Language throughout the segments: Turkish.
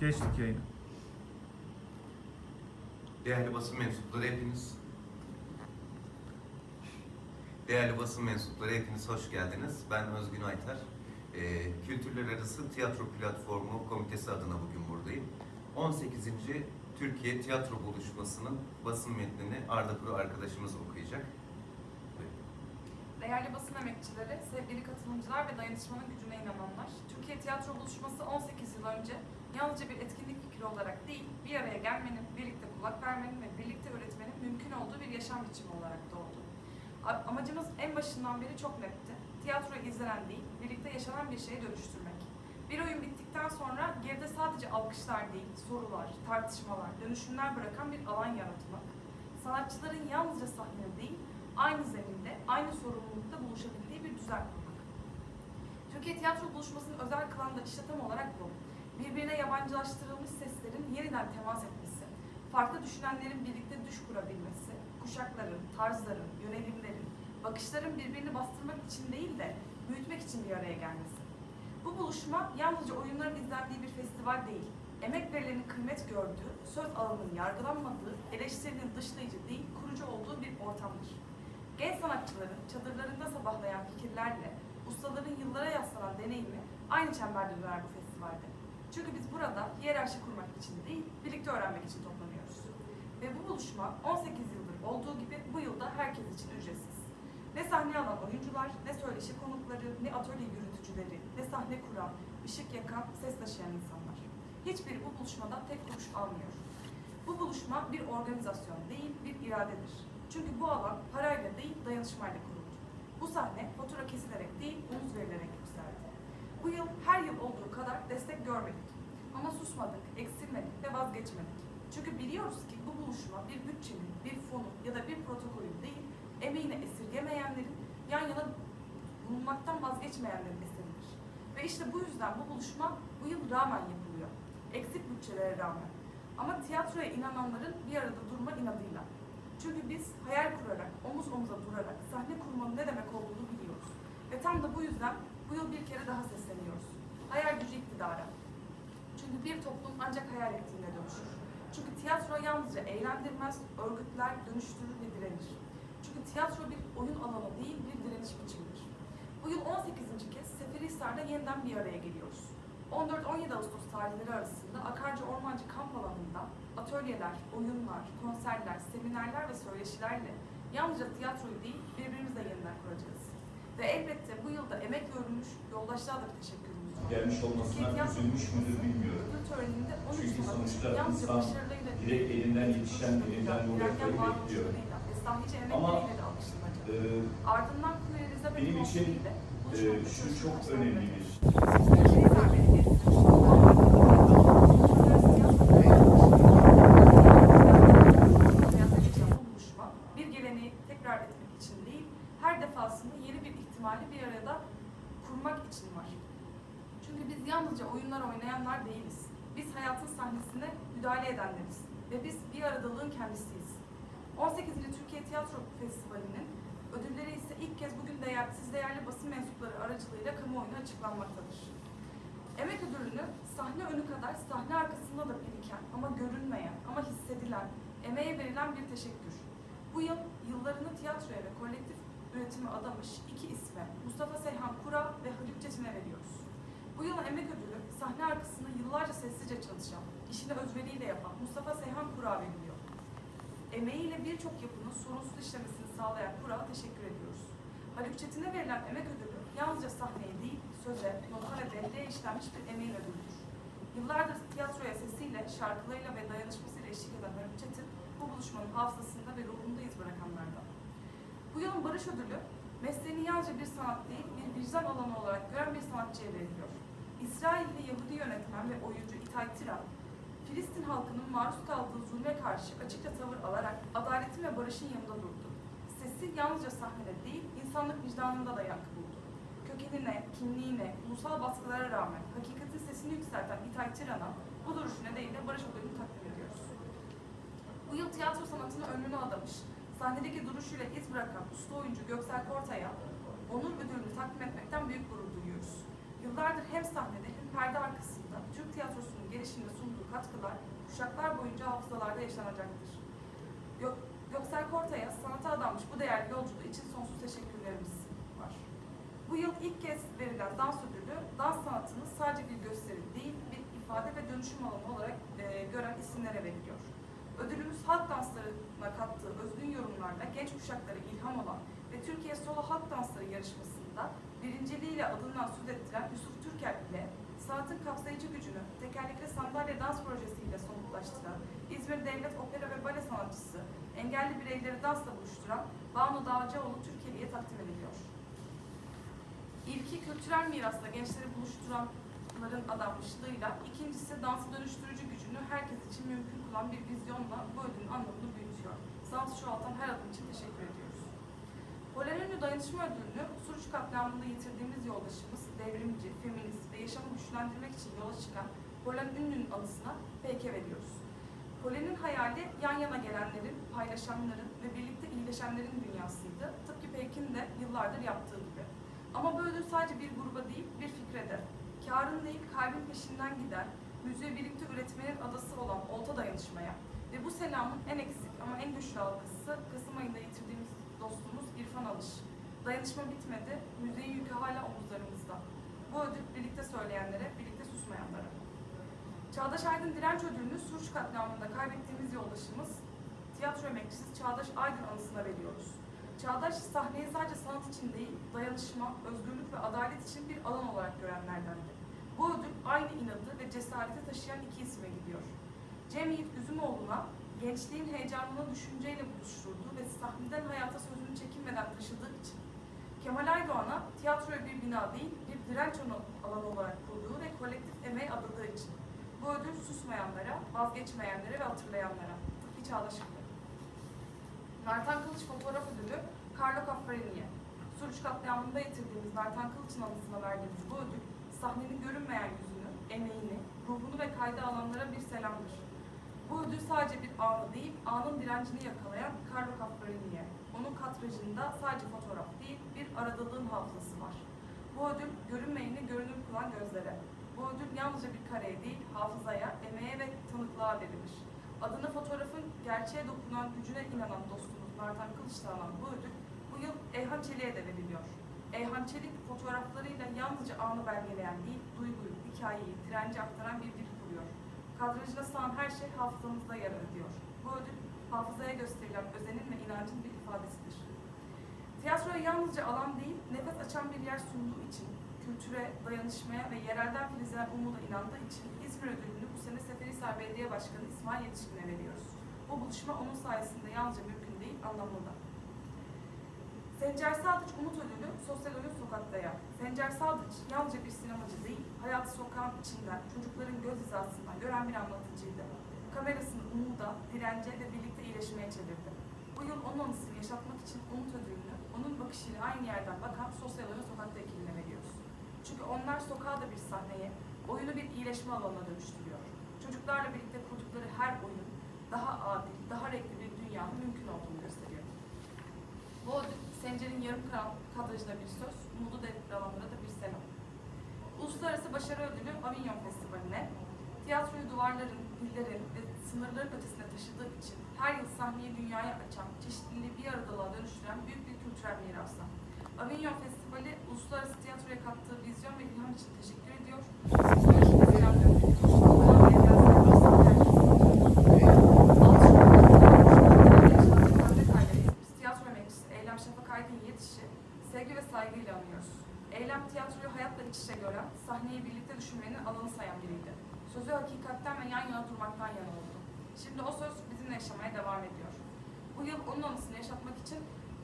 Geçtik yayına. Değerli basın mensupları hepiniz Değerli basın mensupları hepiniz hoş geldiniz. Ben Özgün Aytar. Ee, Kültürler Arası Tiyatro Platformu Komitesi adına bugün buradayım. 18. Türkiye Tiyatro Buluşması'nın basın metnini Arda Kuru arkadaşımız okuyacak. Değerli basın emekçileri, sevgili katılımcılar ve dayanışmanın gücüne inananlar, Türkiye Tiyatro Buluşması 18 yıl önce yalnızca bir etkinlik fikri olarak değil, bir araya gelmenin, birlikte kulak vermenin ve birlikte üretmenin mümkün olduğu bir yaşam biçimi olarak doğdu. Amacımız en başından beri çok netti. Tiyatroyu izlenen değil, birlikte yaşanan bir şeye dönüştürmek. Bir oyun bittikten sonra geride sadece alkışlar değil, sorular, tartışmalar, dönüşümler bırakan bir alan yaratmak. Sanatçıların yalnızca sahnede değil, aynı zeminde, aynı sorumlulukta buluşabildiği bir düzen kurmak. Türkiye Tiyatro Buluşması'nın özel kılan da işte tam olarak bu. Birbirine yabancılaştırılmış seslerin yeniden temas etmesi, farklı düşünenlerin birlikte düş kurabilmesi, kuşakların, tarzların, yönelimlerin, bakışların birbirini bastırmak için değil de büyütmek için bir araya gelmesi. Bu buluşma yalnızca oyunların izlendiği bir festival değil, emek verilenin kıymet gördüğü, söz alanının yargılanmadığı, eleştirinin dışlayıcı değil, kurucu olduğu bir ortamdır. Genç sanatçıların çadırlarında sabahlayan fikirlerle, ustaların yıllara yaslanan deneyimi aynı çemberde döner bu festivalde. Çünkü biz burada hiyerarşi kurmak için değil, birlikte öğrenmek için toplanıyoruz. Ve bu buluşma 18 yıldır olduğu gibi bu yılda herkes için ücretsiz. Ne sahne alan oyuncular, ne söyleşi konukları, ne atölye yürütücüleri, ne sahne kuran, ışık yakan, ses taşıyan insanlar. Hiçbiri bu buluşmadan tek kuruş almıyor. Bu buluşma bir organizasyon değil, bir iradedir. Çünkü bu alan parayla değil, dayanışmayla kuruldu. Bu sahne fatura kesilerek değil, omuz verilerek yükseldi. Bu yıl her yıl olduğu kadar destek görmedik. Ama susmadık, eksilmedik ve vazgeçmedik. Çünkü biliyoruz ki bu buluşma bir bütçenin, bir fonun ya da bir protokolün değil, emeğini esirgemeyenlerin, yan yana bulunmaktan vazgeçmeyenlerin eseridir. Ve işte bu yüzden bu buluşma bu yıl rağmen yapılıyor. Eksik bütçelere rağmen. Ama tiyatroya inananların bir arada durma inadıyla. Çünkü biz hayal kurarak, omuz omuza durarak sahne kurmanın ne demek olduğunu biliyoruz. Ve tam da bu yüzden bu yıl bir kere daha sesleniyoruz. Hayal gücü iktidara. Çünkü bir toplum ancak hayal ettiğinde dönüşür. Çünkü tiyatro yalnızca eğlendirmez, örgütler, dönüştürür ve direnir. Çünkü tiyatro bir oyun alanı değil, bir direniş biçimidir. Bu yıl 18. kez Seferihisar'da yeniden bir araya geliyoruz. 14-17 Ağustos tarihleri arasında Akarcı Ormancı Kamp Alanı'nda atölyeler, oyunlar, konserler, seminerler ve söyleşilerle yalnızca tiyatroyu değil birbirimizle yeniden kuracağız. Ve elbette yılda emek görmüş yoldaşlığa da teşekkürümüz var. gelmiş olmasına üzülmüş müdür bilmiyorum. Ödül töreninde 13 Çünkü sonuçta insan direkt elinden yetişen, elinden var bekliyor. Ama. Ee, Ardından benim için, e, şu çok önemli bir Seferihisar Belediyesi Hayata geçen bu buluşma bir geleneği tekrar etmek için değil, her defasında yeni bir ihtimali bir arada kurmak için var. Çünkü biz yalnızca oyunlar oynayanlar değiliz. Biz hayatın sahnesine müdahale edenleriz. Biz bir aradalığın kendisiyiz. 18. Türkiye Tiyatro Festivali'nin ödülleri ise ilk kez bugün değer, siz değerli basın mensupları aracılığıyla kamuoyuna açıklanmaktadır. Emek ödülünü sahne önü kadar sahne arkasında da biriken ama görünmeyen ama hissedilen, emeğe verilen bir teşekkür. Bu yıl yıllarını tiyatroya ve kolektif üretime adamış iki isme Mustafa Seyhan Kura ve Haluk Çetin'e veriyoruz. Bu yılın emek ödülü sahne arkasında yıllarca sessizce çalışan, işini özveriyle yapan Mustafa Seyhan Kura veriliyor. Emeğiyle birçok yapının sorunsuz işlemesini sağlayan Kur'a teşekkür ediyoruz. Haluk Çetin'e verilen emek ödülü yalnızca sahneye değil, söze, nota ve belleğe işlenmiş bir emeğin ödülüdür. Yıllardır tiyatroya sesiyle, şarkılarıyla ve dayanışmasıyla eşlik eden Haluk Çetin, bu buluşmanın hafızasında ve ruhunda iz bırakanlardan. Bu yılın Barış Ödülü, mesleğini yalnızca bir sanat değil, bir vicdan alanı olarak gören bir sanatçıya veriliyor. İsrailli Yahudi yönetmen ve oyuncu İtay Tiran, Filistin halkının maruz kaldığı zulme karşı açıkça tavır alarak adaletin ve barışın yanında durdu. Sesi yalnızca sahnede değil, insanlık vicdanında da yankı buldu. Kökenine, kimliğine, ulusal baskılara rağmen hakikatin sesini yükselten İtay Tiran'a bu duruşu nedeniyle Barış Ödülünü takdim ediyoruz. Bu yıl tiyatro sanatına ömrünü adamış, sahnedeki duruşuyla iz bırakan usta oyuncu Göksel Kortay'a onur ödülünü takdim etmekten büyük gurur. Yıllardır hem sahnede hem perde arkasında Türk tiyatrosunun gelişimine sunduğu katkılar kuşaklar boyunca hafızalarda yaşanacaktır. Gök, Göksel Kortay'a sanata adanmış bu değerli yolculuğu için sonsuz teşekkürlerimiz var. Bu yıl ilk kez verilen dans ödülü, dans sanatını sadece bir gösteri değil, bir ifade ve dönüşüm alanı olarak e, gören isimlere veriliyor. Ödülümüz halk danslarına kattığı özgün yorumlarla genç kuşaklara ilham olan ve Türkiye Solo Halk Dansları yarışmasında birinciliğiyle adından söz ettiren Yusuf Türker ile sanatın kapsayıcı gücünü tekerlekli sandalye dans projesiyle somutlaştıran İzmir Devlet Opera ve Bale sanatçısı, engelli bireyleri dansla buluşturan Banu Dağcıoğlu Türkiye'ye takdim ediliyor. İlki kültürel mirasla gençleri buluşturanların adanmışlığıyla, ikincisi dansı dönüştürücü gücünü herkes için mümkün kılan bir vizyonla bu ödülün anlamını büyütüyor. Sanatı çoğaltan her adım için teşekkür ediyoruz. Polenönlü Dayanışma Ödülünü Suruç katliamında yitirdiğimiz yoldaşımız, devrimci, feminist ve yaşamı güçlendirmek için yola çıkan Polen Ünlü'nün anısına PK veriyoruz. Polen'in hayali yan yana gelenlerin, paylaşanların ve birlikte iyileşenlerin dünyasıydı. Tıpkı Peyk'in de yıllardır yaptığı gibi. Ama bu ödül sadece bir gruba değil, bir fikre de. Karın değil, kalbin peşinden gider, müziği birlikte üretmenin adası olan Olta Dayanışmaya ve bu selamın en eksik ama en güçlü halkası Kasım ayında yitirdiğimiz dostumuz İrfan Alış. Dayanışma bitmedi, müziğin yükü hala omuzlarımızda. Bu ödül birlikte söyleyenlere, birlikte susmayanlara. Çağdaş Aydın Direnç Ödülünü Suruç katliamında kaybettiğimiz yoldaşımız, tiyatro emekçisi Çağdaş Aydın anısına veriyoruz. Çağdaş sahneyi sadece sanat için değil, dayanışma, özgürlük ve adalet için bir alan olarak görenlerdendi. Bu ödül aynı inadı ve cesareti taşıyan iki isme gidiyor. Cem Yiğit Üzümoğlu'na gençliğin heyecanını düşünceyle buluşturduğu ve sahneden hayata sözünü çekinmeden taşıdığı için. Kemal Aydoğan'a tiyatroyu bir bina değil, bir direnç alanı olarak kurduğu ve kolektif emeğe adadığı için. Bu ödül susmayanlara, vazgeçmeyenlere ve hatırlayanlara. Çağdaş gibi. Nartan Kılıç Fotoğraf Ödülü Carlo Caffarini'ye. Suruç katliamında yitirdiğimiz Nartan Kılıç'ın anısına verdiğimiz bu ödül, sahnenin görünmeyen yüzünü, emeğini, ruhunu ve kayda alanlara bir selamdır. Bu ödül sadece bir anı değil, anın direncini yakalayan Carlo Caffarini'ye. Onun katrajında sadece fotoğraf değil, bir aradalığın hafızası var. Bu ödül görünmeyeni görünür kılan gözlere. Bu ödül yalnızca bir kareye değil, hafızaya, emeğe ve tanıklığa verilir. Adına fotoğrafın gerçeğe dokunan gücüne inanan dostumuz Nartan Kılıç'la alan bu ödül bu yıl Eyhan Çelik'e de veriliyor. Eyhan Çelik fotoğraflarıyla yalnızca anı belgeleyen değil, duyguyu, hikayeyi, direnci aktaran bir dil. Kadrajına sığan her şey hafızamızda yer ediyor. Bu ödül hafızaya gösterilen özenin ve inancın bir ifadesidir. Tiyatroya yalnızca alan değil, nefes açan bir yer sunduğu için, kültüre, dayanışmaya ve yerelden filizlenen umuda inandığı için İzmir Ödülünü bu sene Seferihisar Belediye Başkanı İsmail Yetişkin'e veriyoruz. Bu buluşma onun sayesinde yalnızca mümkün değil, anlamlı da. Sencer Sadıç Umut Ödülü Sosyal Oyun Sokakta'ya. Sencer Sadıç yalnızca bir sinemacı değil, hayatı sokağın içinden, çocukların göz hizasından gören bir anlatıcıydı. Kamerasını umuda, dirence ve birlikte iyileşmeye çevirdi. Bu yıl onun anısını yaşatmak için Umut Ödülünü, onun bakışıyla aynı yerden bakan Sosyal Oyun Sokakta ekibine veriyoruz. Çünkü onlar sokağı da bir sahneye, oyunu bir iyileşme alanına dönüştürüyor. Çocuklarla birlikte kurdukları her oyun daha adil, daha renkli bir dünyanın mümkün olduğunu gösteriyor. Sencer'in yarım karan kadrajına bir söz, umudu depremanlara da bir selam. Uluslararası Başarı Ödülü Avignon Festivali'ne, tiyatroyu duvarların, dillerin ve sınırların ötesine taşıdığı için her yıl sahneyi dünyaya açan, çeşitliliği bir aradalığa dönüştüren büyük bir kültürel mirasa. Avignon Festivali, uluslararası tiyatroya kattığı vizyon ve ilham için teşekkür ediyor. Sizlere selam gönderiyoruz. Tiyatro emekçisi Eylem Şafak Aydın Yetiş'i sevgi ve saygıyla anıyoruz. Eylem tiyatroyu hayatla iç içe gören, sahneyi birlikte düşünmenin alanı sayan biriydi. Sözü hakikatten ve yan yana durmaktan yana oldu. Şimdi o söz bizimle yaşamaya devam ediyor. Bu yıl onun anısını yaşatmak için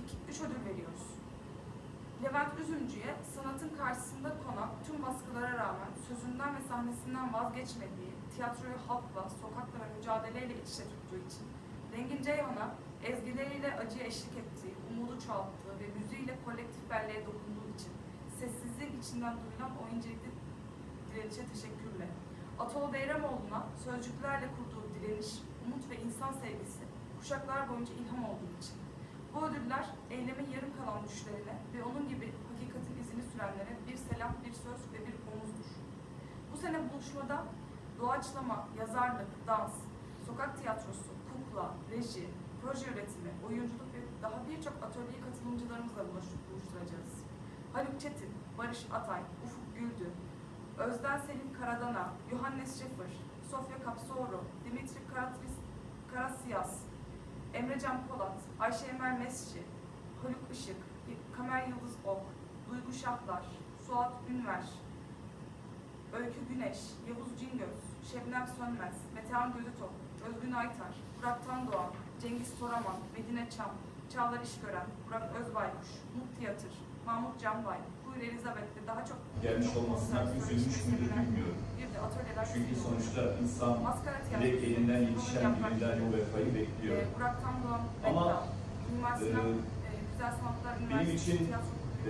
iki, üç ödül veriyoruz. Levent Üzümcü'ye sanatın karşısında konan tüm baskılara rağmen sözünden ve sahnesinden vazgeçmediği, tiyatroyu halkla, sokakla ve mücadeleyle iç içe tuttuğu için, Rengin Ceyhan'a ezgileriyle acıya eşlik ettiği, umudu çoğalttığı ve müziğiyle kolektif belleğe dokunduğu için, sessizliğin içinden duyulan o incelikli direnişe teşekkürle, Atol Beyramoğlu'na sözcüklerle kurduğu direniş, umut ve insan sevgisi, kuşaklar boyunca ilham olduğu için, bu ödüller eylemin yarım kalan düşlerine ve onun gibi hakikatin izini sürenlere bir selam, bir söz ve bir omuzdur. Bu sene buluşmada doğaçlama, yazarlık, dans, sokak tiyatrosu, kukla, reji, proje üretimi, oyunculuk ve daha birçok atölye katılımcılarımızla buluş- buluşturacağız. Haluk Çetin, Barış Atay, Ufuk Güldü, Özden Selim Karadana, Johannes Schäfer, Sofya Kapsoğlu, Dimitri Karatris, Karasiyas, Emrecan Polat, Ayşe Emel Mesci, Haluk Işık, Kamer Yıldız Ok, Duygu Şahlar, Suat Ünver, Öykü Güneş, Yavuz Cingöz, Şebnem Sönmez, Metehan Gözütok, Özgün Aytar, Burak Tandoğan, Cengiz Toraman, Medine Çam, Çağlar İşgören, Burak Özbaykuş, Mut Tiyatır, Mahmut Canbay, Kuyur Elizabeth ve daha çok Gelmiş olmasına üzülmüş müdür bilmiyorum. bir de atölyeler Çünkü sonuçta insan direkt elinden yetişen birinden o vefayı bekliyor. e, Burak Tandoğan, Ama, e, e, Güzel Sanatlar benim için,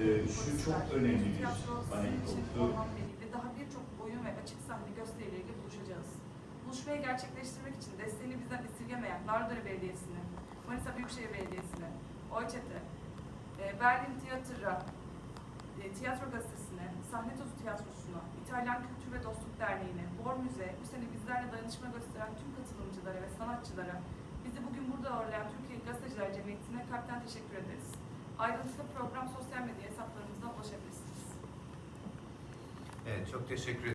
e, şu çok önemli bir tiyatro, anekdottu. daha birçok oyun ve açık sahne gösterileriyle buluşacağız. Buluşmayı gerçekleştirmek için desteğini bizden esirgemeyen Lardara Belediyesi'ne, Manisa Büyükşehir Belediyesi'ne, OÇET'e, e, Berlin Tiyatro'ya, Tiyatro Gazetesi'ne, Sahne Tozu Tiyatrosu'na, İtalyan Kültür ve Dostluk Derneği'ne, Bor Müze, bu sene bizlerle dayanışma gösteren tüm katılımcılara ve sanatçılara, bizi bugün burada ağırlayan Türkiye Gazeteciler Cemiyeti'ne kalpten teşekkür ederiz. Ayrıntılı program sosyal medya hesaplarımızdan ulaşabilirsiniz. Evet, çok teşekkür